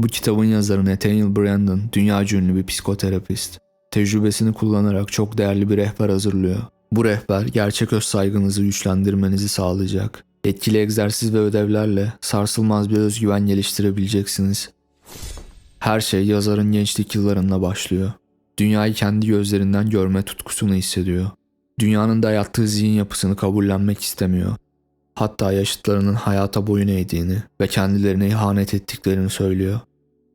Bu kitabın yazarı Nathaniel Brandon, dünya ünlü bir psikoterapist. Tecrübesini kullanarak çok değerli bir rehber hazırlıyor. Bu rehber gerçek öz saygınızı güçlendirmenizi sağlayacak. Etkili egzersiz ve ödevlerle sarsılmaz bir özgüven geliştirebileceksiniz. Her şey yazarın gençlik yıllarında başlıyor. Dünyayı kendi gözlerinden görme tutkusunu hissediyor. Dünyanın dayattığı zihin yapısını kabullenmek istemiyor. Hatta yaşıtlarının hayata boyun eğdiğini ve kendilerine ihanet ettiklerini söylüyor.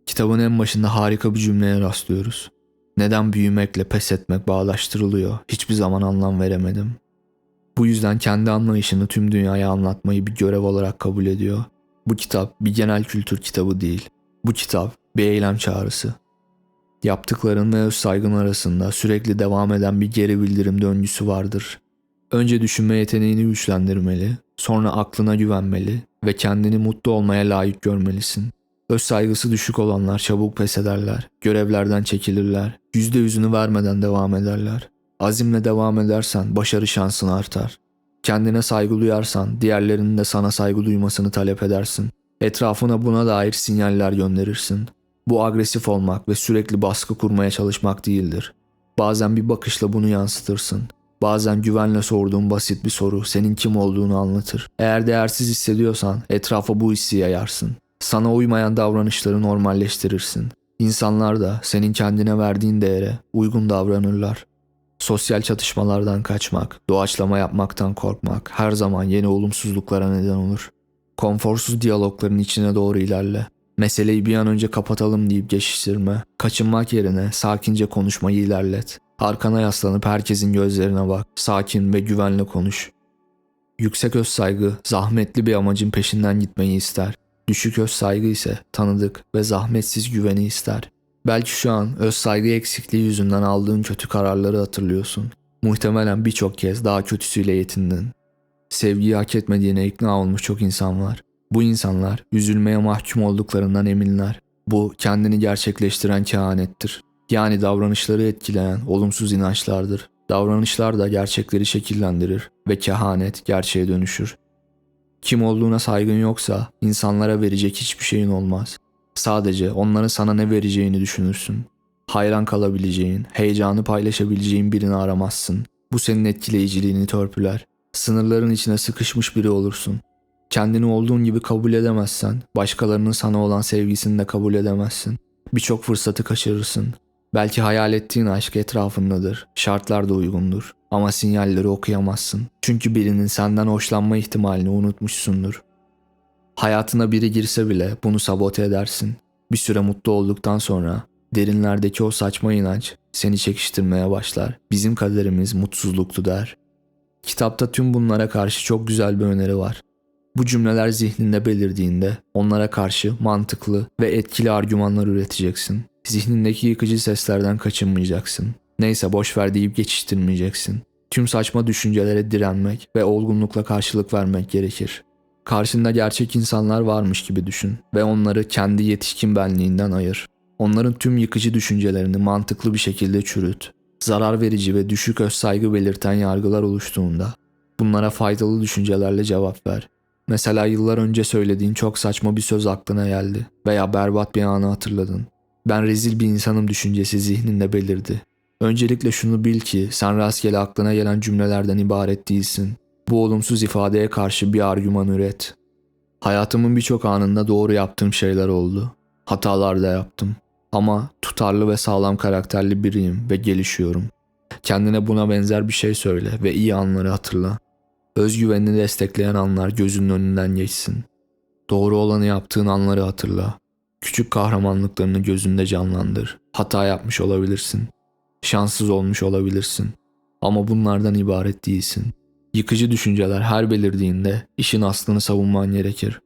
Kitabın en başında harika bir cümleye rastlıyoruz. Neden büyümekle pes etmek bağdaştırılıyor hiçbir zaman anlam veremedim. Bu yüzden kendi anlayışını tüm dünyaya anlatmayı bir görev olarak kabul ediyor. Bu kitap bir genel kültür kitabı değil. Bu kitap bir eylem çağrısı. Yaptıkların ve öz saygın arasında sürekli devam eden bir geri bildirim döngüsü vardır. Önce düşünme yeteneğini güçlendirmeli, sonra aklına güvenmeli ve kendini mutlu olmaya layık görmelisin. Öz saygısı düşük olanlar çabuk pes ederler, görevlerden çekilirler, yüzde yüzünü vermeden devam ederler. Azimle devam edersen başarı şansın artar. Kendine saygı duyarsan diğerlerinin de sana saygı duymasını talep edersin. Etrafına buna dair sinyaller gönderirsin. Bu agresif olmak ve sürekli baskı kurmaya çalışmak değildir. Bazen bir bakışla bunu yansıtırsın. Bazen güvenle sorduğun basit bir soru senin kim olduğunu anlatır. Eğer değersiz hissediyorsan etrafa bu hissi yayarsın. Sana uymayan davranışları normalleştirirsin. İnsanlar da senin kendine verdiğin değere uygun davranırlar. Sosyal çatışmalardan kaçmak, doğaçlama yapmaktan korkmak her zaman yeni olumsuzluklara neden olur. Konforsuz diyalogların içine doğru ilerle. Meseleyi bir an önce kapatalım deyip geçiştirme. Kaçınmak yerine sakince konuşmayı ilerlet. Arkana yaslanıp herkesin gözlerine bak. Sakin ve güvenle konuş. Yüksek öz saygı zahmetli bir amacın peşinden gitmeyi ister. Düşük öz saygı ise tanıdık ve zahmetsiz güveni ister. Belki şu an öz saygı eksikliği yüzünden aldığın kötü kararları hatırlıyorsun. Muhtemelen birçok kez daha kötüsüyle yetindin. Sevgiyi hak etmediğine ikna olmuş çok insan var. Bu insanlar üzülmeye mahkum olduklarından eminler. Bu kendini gerçekleştiren kehanettir. Yani davranışları etkileyen olumsuz inançlardır. Davranışlar da gerçekleri şekillendirir ve kehanet gerçeğe dönüşür. Kim olduğuna saygın yoksa insanlara verecek hiçbir şeyin olmaz. Sadece onların sana ne vereceğini düşünürsün. Hayran kalabileceğin, heyecanı paylaşabileceğin birini aramazsın. Bu senin etkileyiciliğini törpüler. Sınırların içine sıkışmış biri olursun. Kendini olduğun gibi kabul edemezsen, başkalarının sana olan sevgisini de kabul edemezsin. Birçok fırsatı kaçırırsın. Belki hayal ettiğin aşk etrafındadır, şartlar da uygundur. Ama sinyalleri okuyamazsın. Çünkü birinin senden hoşlanma ihtimalini unutmuşsundur. Hayatına biri girse bile bunu sabote edersin. Bir süre mutlu olduktan sonra derinlerdeki o saçma inanç seni çekiştirmeye başlar. Bizim kaderimiz mutsuzluktu der. Kitapta tüm bunlara karşı çok güzel bir öneri var. Bu cümleler zihninde belirdiğinde onlara karşı mantıklı ve etkili argümanlar üreteceksin. Zihnindeki yıkıcı seslerden kaçınmayacaksın. Neyse boş ver deyip geçiştirmeyeceksin. Tüm saçma düşüncelere direnmek ve olgunlukla karşılık vermek gerekir. Karşında gerçek insanlar varmış gibi düşün ve onları kendi yetişkin benliğinden ayır. Onların tüm yıkıcı düşüncelerini mantıklı bir şekilde çürüt. Zarar verici ve düşük öz saygı belirten yargılar oluştuğunda bunlara faydalı düşüncelerle cevap ver. Mesela yıllar önce söylediğin çok saçma bir söz aklına geldi veya berbat bir anı hatırladın. Ben rezil bir insanım düşüncesi zihninde belirdi. Öncelikle şunu bil ki sen rastgele aklına gelen cümlelerden ibaret değilsin. Bu olumsuz ifadeye karşı bir argüman üret. Hayatımın birçok anında doğru yaptığım şeyler oldu. Hatalar da yaptım. Ama tutarlı ve sağlam karakterli biriyim ve gelişiyorum. Kendine buna benzer bir şey söyle ve iyi anları hatırla. Özgüvenini destekleyen anlar gözünün önünden geçsin. Doğru olanı yaptığın anları hatırla. Küçük kahramanlıklarını gözünde canlandır. Hata yapmış olabilirsin. Şanssız olmuş olabilirsin. Ama bunlardan ibaret değilsin. Yıkıcı düşünceler her belirdiğinde işin aslını savunman gerekir.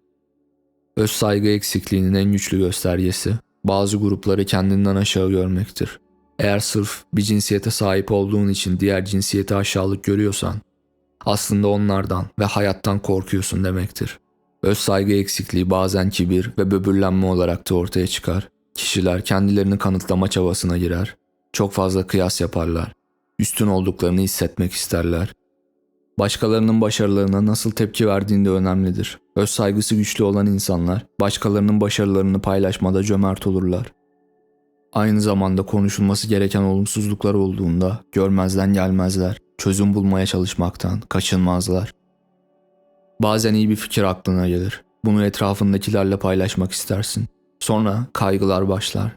Öz saygı eksikliğinin en güçlü göstergesi bazı grupları kendinden aşağı görmektir. Eğer sırf bir cinsiyete sahip olduğun için diğer cinsiyeti aşağılık görüyorsan aslında onlardan ve hayattan korkuyorsun demektir. Öz saygı eksikliği bazen kibir ve böbürlenme olarak da ortaya çıkar. Kişiler kendilerini kanıtlama çabasına girer. Çok fazla kıyas yaparlar. Üstün olduklarını hissetmek isterler. Başkalarının başarılarına nasıl tepki verdiğinde önemlidir. Öz saygısı güçlü olan insanlar başkalarının başarılarını paylaşmada cömert olurlar. Aynı zamanda konuşulması gereken olumsuzluklar olduğunda görmezden gelmezler. Çözüm bulmaya çalışmaktan kaçınmazlar. Bazen iyi bir fikir aklına gelir. Bunu etrafındakilerle paylaşmak istersin. Sonra kaygılar başlar.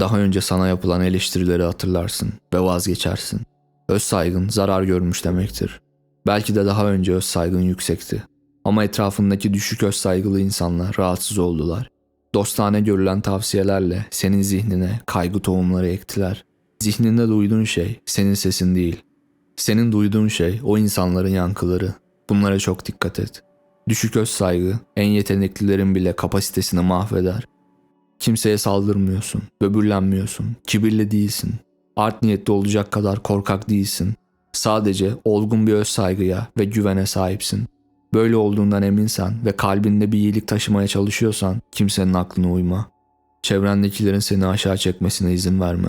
Daha önce sana yapılan eleştirileri hatırlarsın ve vazgeçersin. Öz saygın zarar görmüş demektir. Belki de daha önce öz saygın yüksekti. Ama etrafındaki düşük öz saygılı insanlar rahatsız oldular. Dostane görülen tavsiyelerle senin zihnine kaygı tohumları ektiler. Zihninde duyduğun şey senin sesin değil. Senin duyduğun şey o insanların yankıları. Bunlara çok dikkat et. Düşük öz saygı en yeteneklilerin bile kapasitesini mahveder. Kimseye saldırmıyorsun, böbürlenmiyorsun, kibirli değilsin. Art niyetli olacak kadar korkak değilsin. Sadece olgun bir öz saygıya ve güvene sahipsin. Böyle olduğundan eminsen ve kalbinde bir iyilik taşımaya çalışıyorsan kimsenin aklına uyma. Çevrendekilerin seni aşağı çekmesine izin verme.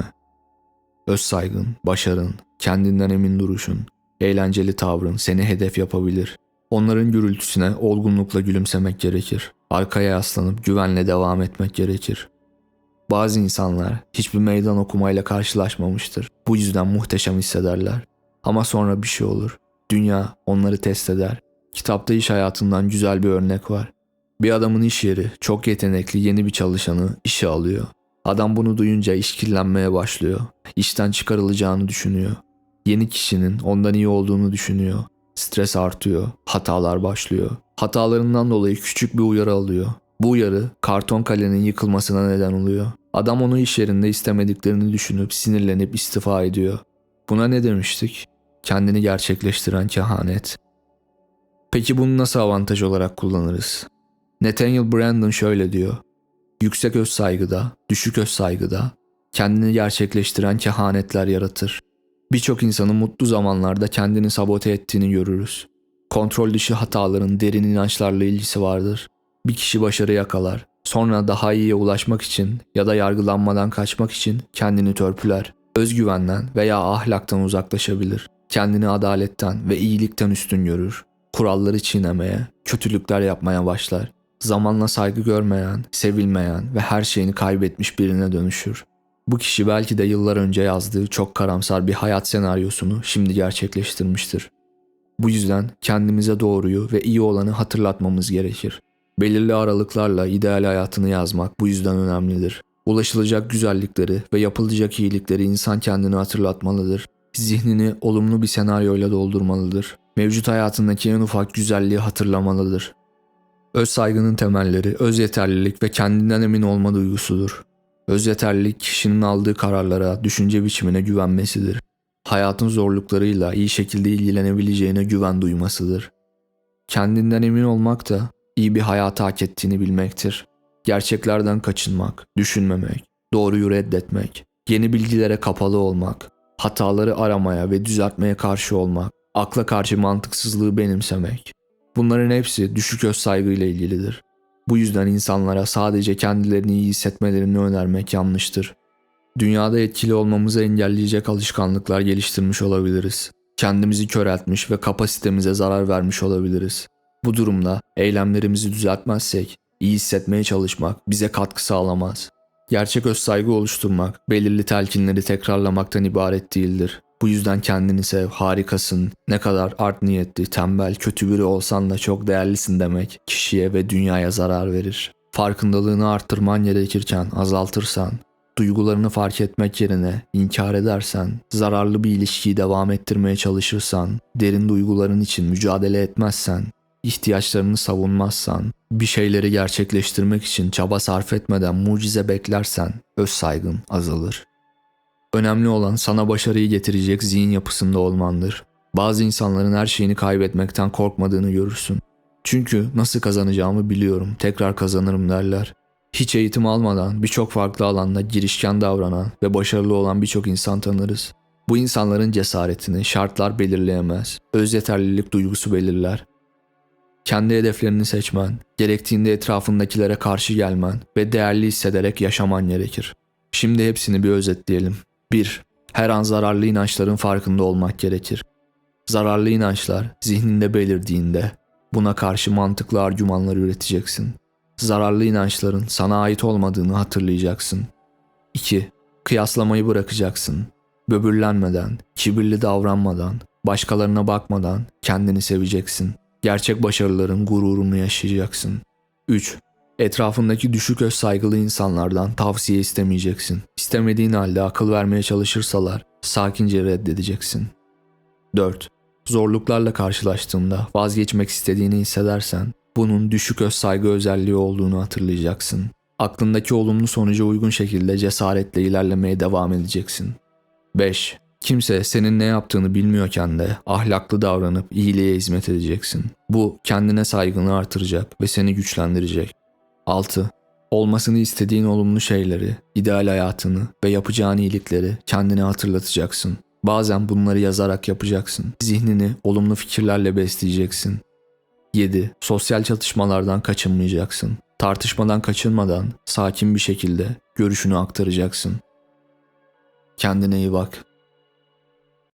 Öz saygın, başarın, kendinden emin duruşun, eğlenceli tavrın seni hedef yapabilir. Onların gürültüsüne olgunlukla gülümsemek gerekir. Arkaya yaslanıp güvenle devam etmek gerekir. Bazı insanlar hiçbir meydan okumayla karşılaşmamıştır. Bu yüzden muhteşem hissederler. Ama sonra bir şey olur. Dünya onları test eder. Kitapta iş hayatından güzel bir örnek var. Bir adamın iş yeri çok yetenekli yeni bir çalışanı işe alıyor. Adam bunu duyunca işkillenmeye başlıyor. İşten çıkarılacağını düşünüyor. Yeni kişinin ondan iyi olduğunu düşünüyor. Stres artıyor, hatalar başlıyor. Hatalarından dolayı küçük bir uyarı alıyor. Bu uyarı karton kalenin yıkılmasına neden oluyor. Adam onu iş yerinde istemediklerini düşünüp sinirlenip istifa ediyor. Buna ne demiştik? Kendini gerçekleştiren kehanet. Peki bunu nasıl avantaj olarak kullanırız? Nathaniel Brandon şöyle diyor. Yüksek öz saygıda, düşük öz saygıda kendini gerçekleştiren kehanetler yaratır. Birçok insanın mutlu zamanlarda kendini sabote ettiğini görürüz. Kontrol dışı hataların derin inançlarla ilgisi vardır. Bir kişi başarı yakalar, sonra daha iyiye ulaşmak için ya da yargılanmadan kaçmak için kendini törpüler. Özgüvenden veya ahlaktan uzaklaşabilir. Kendini adaletten ve iyilikten üstün görür. Kuralları çiğnemeye, kötülükler yapmaya başlar. Zamanla saygı görmeyen, sevilmeyen ve her şeyini kaybetmiş birine dönüşür. Bu kişi belki de yıllar önce yazdığı çok karamsar bir hayat senaryosunu şimdi gerçekleştirmiştir. Bu yüzden kendimize doğruyu ve iyi olanı hatırlatmamız gerekir. Belirli aralıklarla ideal hayatını yazmak bu yüzden önemlidir. Ulaşılacak güzellikleri ve yapılacak iyilikleri insan kendini hatırlatmalıdır. Zihnini olumlu bir senaryoyla doldurmalıdır. Mevcut hayatındaki en ufak güzelliği hatırlamalıdır. Öz saygının temelleri öz yeterlilik ve kendinden emin olma duygusudur. Öz yeterlilik kişinin aldığı kararlara, düşünce biçimine güvenmesidir. Hayatın zorluklarıyla iyi şekilde ilgilenebileceğine güven duymasıdır. Kendinden emin olmak da iyi bir hayatı hak ettiğini bilmektir. Gerçeklerden kaçınmak, düşünmemek, doğruyu reddetmek, yeni bilgilere kapalı olmak, hataları aramaya ve düzeltmeye karşı olmak, akla karşı mantıksızlığı benimsemek. Bunların hepsi düşük öz saygıyla ilgilidir. Bu yüzden insanlara sadece kendilerini iyi hissetmelerini önermek yanlıştır. Dünyada etkili olmamızı engelleyecek alışkanlıklar geliştirmiş olabiliriz. Kendimizi köreltmiş ve kapasitemize zarar vermiş olabiliriz. Bu durumda eylemlerimizi düzeltmezsek iyi hissetmeye çalışmak bize katkı sağlamaz. Gerçek öz saygı oluşturmak belirli telkinleri tekrarlamaktan ibaret değildir. Bu yüzden kendini sev, harikasın, ne kadar art niyetli, tembel, kötü biri olsan da çok değerlisin demek kişiye ve dünyaya zarar verir. Farkındalığını arttırman gerekirken azaltırsan, duygularını fark etmek yerine inkar edersen, zararlı bir ilişkiyi devam ettirmeye çalışırsan, derin duyguların için mücadele etmezsen, ihtiyaçlarını savunmazsan, bir şeyleri gerçekleştirmek için çaba sarf etmeden mucize beklersen öz saygın azalır. Önemli olan sana başarıyı getirecek zihin yapısında olmandır. Bazı insanların her şeyini kaybetmekten korkmadığını görürsün. Çünkü nasıl kazanacağımı biliyorum, tekrar kazanırım derler. Hiç eğitim almadan birçok farklı alanda girişken davranan ve başarılı olan birçok insan tanırız. Bu insanların cesaretini şartlar belirleyemez, öz yeterlilik duygusu belirler. Kendi hedeflerini seçmen, gerektiğinde etrafındakilere karşı gelmen ve değerli hissederek yaşaman gerekir. Şimdi hepsini bir özetleyelim. 1. Her an zararlı inançların farkında olmak gerekir. Zararlı inançlar zihninde belirdiğinde buna karşı mantıklı argümanlar üreteceksin. Zararlı inançların sana ait olmadığını hatırlayacaksın. 2. Kıyaslamayı bırakacaksın. Böbürlenmeden, kibirli davranmadan, başkalarına bakmadan kendini seveceksin. Gerçek başarıların gururunu yaşayacaksın. 3. Etrafındaki düşük öz saygılı insanlardan tavsiye istemeyeceksin. İstemediğin halde akıl vermeye çalışırsalar sakince reddedeceksin. 4. Zorluklarla karşılaştığında vazgeçmek istediğini hissedersen bunun düşük öz saygı özelliği olduğunu hatırlayacaksın. Aklındaki olumlu sonuca uygun şekilde cesaretle ilerlemeye devam edeceksin. 5. Kimse senin ne yaptığını bilmiyorken de ahlaklı davranıp iyiliğe hizmet edeceksin. Bu kendine saygını artıracak ve seni güçlendirecek. 6. Olmasını istediğin olumlu şeyleri, ideal hayatını ve yapacağın iyilikleri kendine hatırlatacaksın. Bazen bunları yazarak yapacaksın. Zihnini olumlu fikirlerle besleyeceksin. 7. Sosyal çatışmalardan kaçınmayacaksın. Tartışmadan kaçınmadan sakin bir şekilde görüşünü aktaracaksın. Kendine iyi bak.